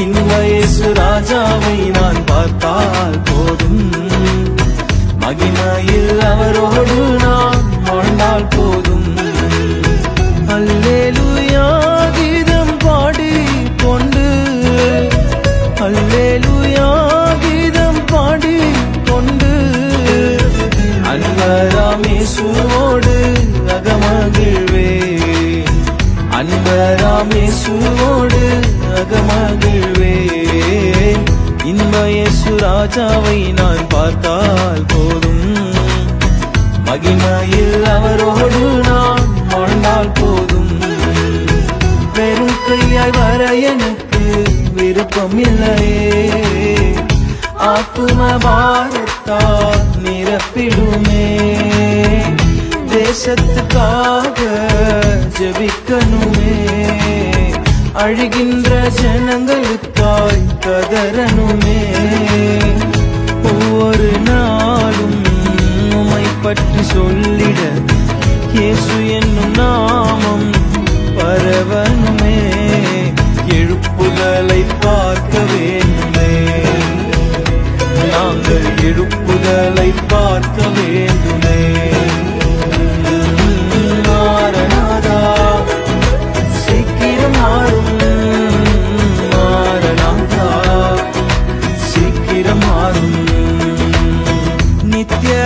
இன்மயேசு ராஜாவை நான் பார்த்தால் போதும். மகிமையில் அவரோடு நான் வாழ்ந்தால் போதும். அல்லேலூயா கீதம் பாடி கொண்டு. அல்லேலூயா இன்பயேசு ராஜாவை நான் பார்த்தால் போதும். மகிமையில் அவரோடு நான் வாழ்ந்தால் போதும். வெறும் கையாய் வர எனக்கு விருப்பம் இல்லையே. ஆத்தும பாரத்தால் நிரப்பிடுமே. தேசத்துக்காக ஜபிக்கணுமே. அழுகின்ற ஜனங்களுக்காய் கதறணுமே ஒவ்வொரு நாளும் உமை பற்றி சொல்லிட இயேசு என்னும் நாமம் பரவனுமே. எழுப்புதலை பார்க்க வேண்டுமே. நாங்கள் எழுப்புதலை பார்க்க வேண்டுமே.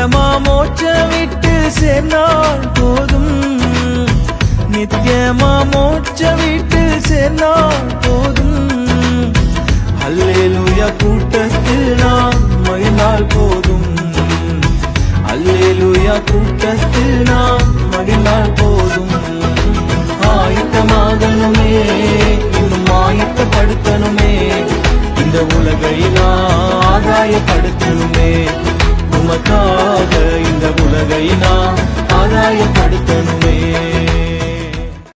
நித்தியமா மோட்ச விட்டு சேர்ந்தால் போதும். நித்தியமா மோட்ச விட்டு சேர்ந்தால் போதும். அல்லேலூயா கூட்டத்தில் நாம் மகிழ்ந்தால் போதும். அல்லேலூயா கூட்டத்தில் நாம் மகிழ்ந்தால் போதும். ஆயத்தமாகணுமே இன்னும் ஆயத்தப்படுத்தணுமே. இந்த உலகை நான் ஆதாயப்படுத்தணுமே. உமக்காக இந்த உலகை நான் ஆதாயப்படுத்தணுமே.